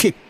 kick.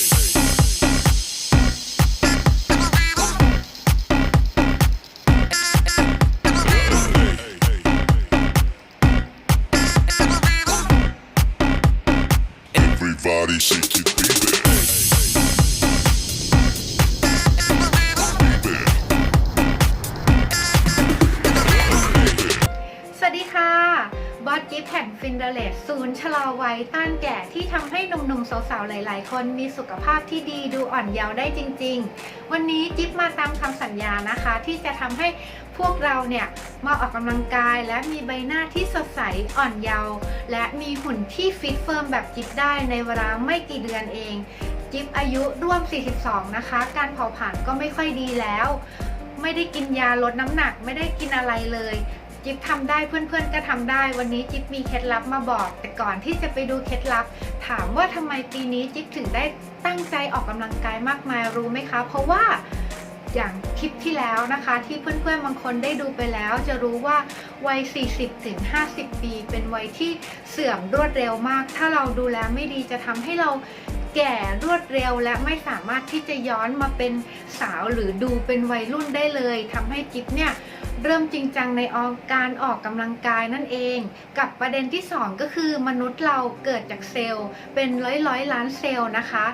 บอสกิฟแห่งฟินเดเลสศูนย์ชะลอวัยต้านแก่ที่ทำให้หนุ่มๆสาวๆหลายๆ คนมีสุขภาพที่ดีดูอ่อนเยาว์ได้จริง ๆ วันนี้จิ๊บมาตามคำสัญญานะคะ ที่จะทำให้พวกเราเนี่ยมาออกกำลังกาย และมีใบหน้าที่สดใสอ่อนเยาว์และมีหุ่นที่ฟิตเฟิร์มแบบจิ๊บได้ในเวลาไม่กี่เดือนเองจิ๊บอายุร่วม 42 นะคะ การเผาผลาญก็ไม่ค่อยดีแล้ว ไม่ได้กินยาลดน้ำหนัก ไม่ได้กินอะไรเลย จิ๊บทำได้เพื่อนๆก็ทำได้ วันนี้จิ๊บมีเคล็ดลับมาบอก แต่ก่อนที่จะไปดูเคล็ดลับ ถามว่าทำไมปีนี้จิ๊บถึงได้ตั้งใจออกกำลังกายมากมายรู้ไหมคะ เพราะว่าอย่างคลิปที่แล้วนะคะ ที่เพื่อนๆบางคนได้ดูไปแล้ว จะรู้ว่าวัย 40ถึง50 ปี เป็นวัยที่เสื่อมรวดเร็วมาก ถ้าเราดูแลไม่ดีจะทำให้เราแก่รวดเร็วและไม่สามารถที่จะย้อนมาเป็นสาวหรือดูเป็นวัยรุ่นได้เลยทำให้จิ๊บเนี่ย เริ่มจริงจังในออกการออกกำลังกายนั่นเอง กับประเด็นที่ 2 ก็คือมนุษย์เราเกิดจากเซลล์ เป็นร้อยร้อยล้านเซลล์นะคะ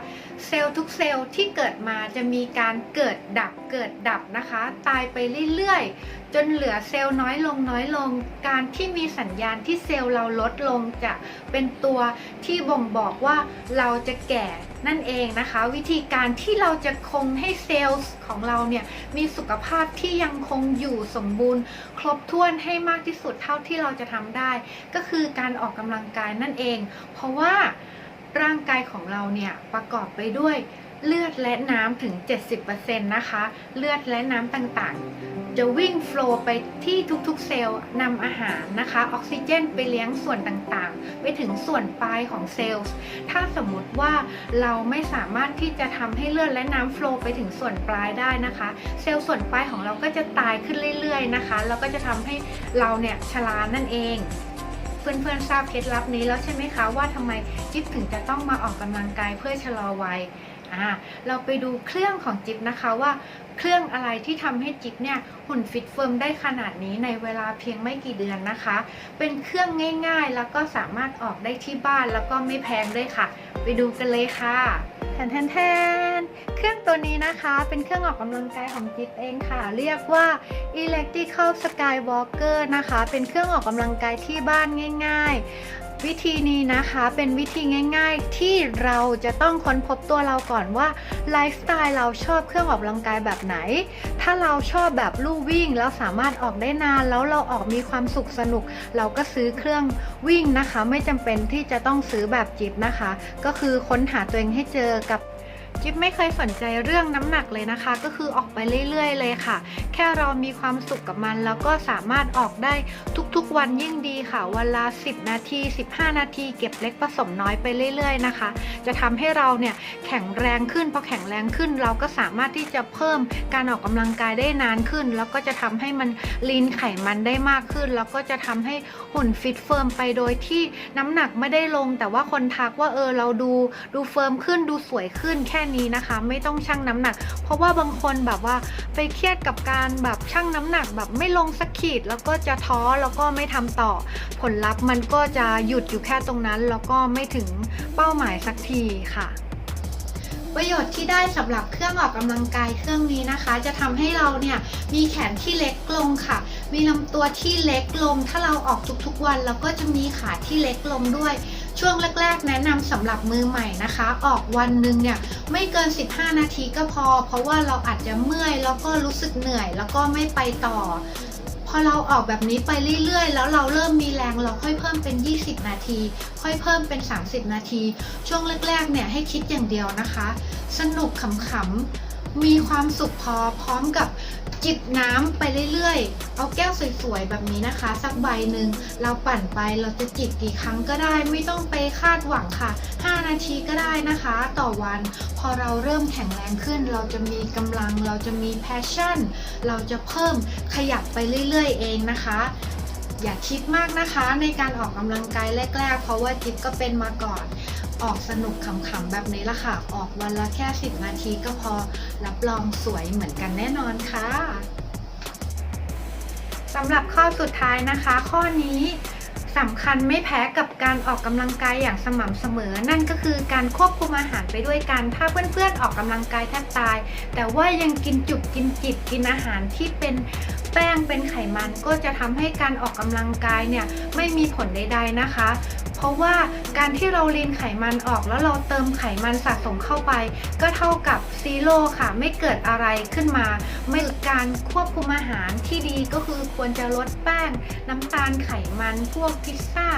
เซลล์ทุกเซลล์ที่เกิดมาจะมีการเกิดดับเกิดดับนะคะ ตายไปเรื่อยๆ จนเหลือเซลล์น้อยลงน้อยลง การที่มีสัญญาณที่เซลล์เราลดลงจะเป็นตัวที่บ่งบอกว่าเราจะแก่นั่นเองนะคะ วิธีการที่เราจะคงให้เซลล์ของเราเนี่ยมีสุขภาพที่ยังคงอยู่สมบูรณ์ ครบถ้วนให้มากที่สุดเท่าที่เราจะทำได้ ก็คือการออกกำลังกายนั่นเอง เพราะว่าร่างกายของเราเนี่ยประกอบไปด้วย เลือดและน้ำถึง 70%นะคะ เลือดและน้ำต่างๆ จะวิ่งโฟล์ไปที่ทุกๆเซลล์นำอาหารนะคะ ออกซิเจนไปเลี้ยงส่วนต่างๆ ไปถึงส่วนปลายของเซลล์ ถ้าสมมติว่าเราไม่สามารถที่จะทำให้เลือดและน้ำโฟล์ไปถึงส่วนปลายได้นะคะ เซลล์ส่วนปลายของเราก็จะตายขึ้นเรื่อยๆนะคะ แล้วก็จะทำให้เราเนี่ยชรานั่นเองเพื่อนๆทราบเคล็ดลับนี้แล้วใช่ไหมคะว่าทำไมจิ๊บถึงจะต้องมาออกกำลังกายเพื่อชะลอวัย อ่าเราไปดูเครื่องของจิ๊บนะคะว่าเครื่องอะไรที่ทำให้จิ๊บเนี่ยหุ่นฟิตเฟิร์มได้ขนาดนี้ในเวลาเพียงไม่กี่เดือนนะคะ เป็นเครื่องง่ายๆ แล้วก็สามารถออกได้ที่บ้านแล้วก็ไม่แพงด้วยค่ะ ไปดูกันเลยค่ะแทนแทนแทนเครื่องตัวนี้นะคะเป็นเครื่องออกกำลังกายของจิ๊บเองค่ะ เรียกว่า Electrical Skywalker นะคะ เป็นเครื่องออกกำลังกายที่บ้านง่าย ๆ วิธีนี้นะคะเป็นวิธีง่าย ๆ ที่เราจะต้องค้นพบตัวเราก่อนว่าไลฟ์สไตล์เราชอบเครื่องออกกำลังกายแบบไหน ถ้าเราชอบแบบลู่วิ่งแล้วสามารถออกได้นาน แล้วเราออกมีความสุขสนุก เราก็ซื้อเครื่องวิ่งนะคะ ไม่จำเป็นที่จะต้องซื้อแบบจิบนะคะ ก็คือค้นหาตัวเองให้เจอกับ จิ๊บไม่เคยสนใจเรื่องน้ำหนักเลยนะคะ ก็คือออกไปเรื่อยๆ เลยค่ะ แค่เรามีความสุขกับมัน แล้วก็สามารถออกได้ทุกๆวันยิ่งดีค่ะ วันละ 10 นาที 15 นาที เก็บเล็กผสมน้อยไปเรื่อย ๆ นะคะ จะทำให้เราเนี่ยแข็งแรงขึ้นพอแข็งแรงขึ้น เราก็สามารถที่จะเพิ่มการออกกำลังกายได้นานขึ้น แล้วก็จะทำให้มันลีนไขมันได้มากขึ้น แล้วก็จะทำให้หุ่นฟิตเฟิร์มไปโดยที่น้ำหนักไม่ได้ลง แต่ว่าคนทักว่าเออเราดูดูเฟิร์มขึ้นดูสวยขึ้นแค่นี้นะคะ ไม่ต้องชั่งน้ำหนัก เพราะว่าบางคนแบบว่าไปเครียดกับการแบบชั่งน้ำหนักแบบไม่ลงสักขีด แล้วก็จะท้อแล้วก็ไม่ทำต่อ ผลลัพธ์มันก็จะหยุดอยู่แค่ตรงนั้น แล้วก็ไม่ถึงเป้าหมายสักทีค่ะ ประโยชน์ที่ได้สำหรับเครื่องออกกำลังกายเครื่องนี้นะคะ จะทำให้เราเนี่ยมีแขนที่เล็กลงค่ะ มีลำตัวที่เล็กลง ถ้าเราออกทุกๆวันเราก็จะมีขาที่เล็กลงด้วย ช่วงแรก ๆ แนะนำสำหรับมือใหม่นะคะ ออกวันหนึ่งเนี่ยไม่เกิน 15 นาทีก็พอ เพราะว่าเราอาจจะเมื่อยแล้วก็รู้สึกเหนื่อยแล้วก็ไม่ไปต่อ พอเราออกแบบนี้ไปเรื่อยๆ แล้วเราเริ่มมีแรงเราค่อยเพิ่มเป็น 20 นาที ค่อยเพิ่มเป็น 30 นาที ช่วงแรกๆเนี่ยให้คิดอย่างเดียวนะคะ สนุกขำๆมีความสุขพอพร้อมกับ จิบน้ำไปเรื่อยๆ เอาแก้วสวยๆแบบนี้นะคะ สักใบหนึ่งเราปั่นไปเราจะจิบกี่ครั้งก็ได้ ไม่ต้องไปคาดหวังค่ะ 5 นาทีก็ได้นะคะ ต่อวัน พอเราเริ่มแข็งแรงขึ้น เราจะมีกำลัง เราจะมีแพชชั่น เราจะเพิ่มขยับไปเรื่อยๆ เองนะคะอย่าคิดมากนะคะในการออกกำลังกายแรก ๆ เพราะว่าจิ๊บก็เป็นมาก่อน ออกสนุกขำๆแบบนี้ละค่ะ ออกวันละแค่ 10 นาทีก็พอรับรองสวยเหมือนกันแน่นอนค่ะสำหรับข้อสุดท้ายนะคะ ข้อนี้สำคัญไม่แพ้กับการออกกำลังกายอย่างสม่ำเสมอ นั่นก็คือการควบคุมอาหารไปด้วยกัน ถ้าเพื่อนๆออกกำลังกายแทบตาย แต่ว่ายังกินจุกกินจิบกินอาหารที่เป็นแป้งเป็นไขมันก็จะทำให้การออกกำลังกายเนี่ยไม่มีผลใดๆนะคะ เพราะว่าการที่เราลีนไขมันออกแล้วเราเติมไขมันสะสมเข้าไป ก็เท่ากับซีโร่ค่ะ ไม่เกิดอะไรขึ้นมา ไม่การควบคุมอาหารที่ดีก็คือควรจะลดแป้ง น้ำตาลไขมันพวกพิซซ่า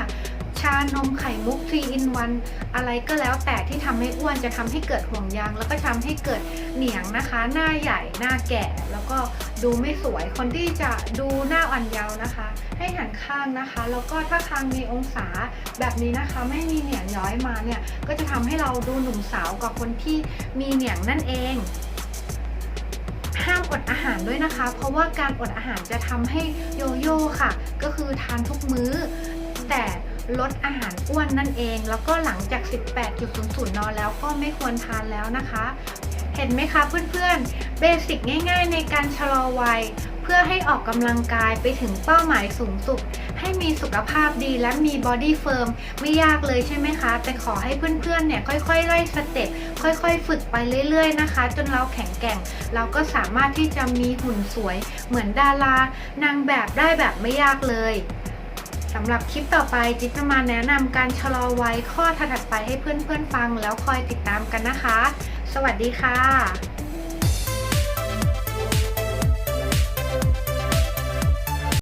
ชานมไข่มุก3 in 1อะไรก็แล้วแต่ที่ทำให้อ้วนจะทำให้เกิดห่วงยาง แล้วก็ทำให้เกิดเหนียงนะคะ หน้าใหญ่หน้าแก่ แล้วก็ดูไม่สวยคนที่จะดูหน้าอ่อนเยาว์นะคะ ให้หันข้างนะคะ แล้วก็ถ้าคางมีองศาแบบนี้นะคะไม่มีเหนียงย้อยมาเนี่ยก็จะทำให้เราดูหนุ่มสาวกว่าคนที่มีเหนียงนั่นเองห้ามอดอาหารด้วยนะคะ เพราะว่าการอดอาหารจะทำให้โยโย่ค่ะ ก็คือทานทุกมื้อ แต่ ลดอาหารอ้วนนั่นเอง แล้วก็หลังจาก 18.00 น แล้วก็ไม่ควรทานแล้วนะคะ เห็นไหมคะเพื่อนๆ เบสิกง่ายๆ ในการชะลอวัย เพื่อให้ออกกำลังกายไปถึงเป้าหมายสูงสุด ให้มีสุขภาพดีและมีบอดี้เฟิร์มไม่ยากเลยใช่ไหมคะ แต่ขอให้เพื่อนๆ เนี่ยค่อยๆไล่สเต็ปค่อยๆ ฝึกไปเรื่อยๆ นะคะ จนเราแข็งแกร่ง เราก็สามารถที่จะมีหุ่นสวย เหมือนดารานางแบบได้แบบไม่ยากเลย สำหรับคลิปต่อไปจิ๊บจะมาแนะนำการชะลอวัยข้อถัดไปให้เพื่อนๆฟังแล้วคอยติดตามกันนะคะ สวัสดีค่ะ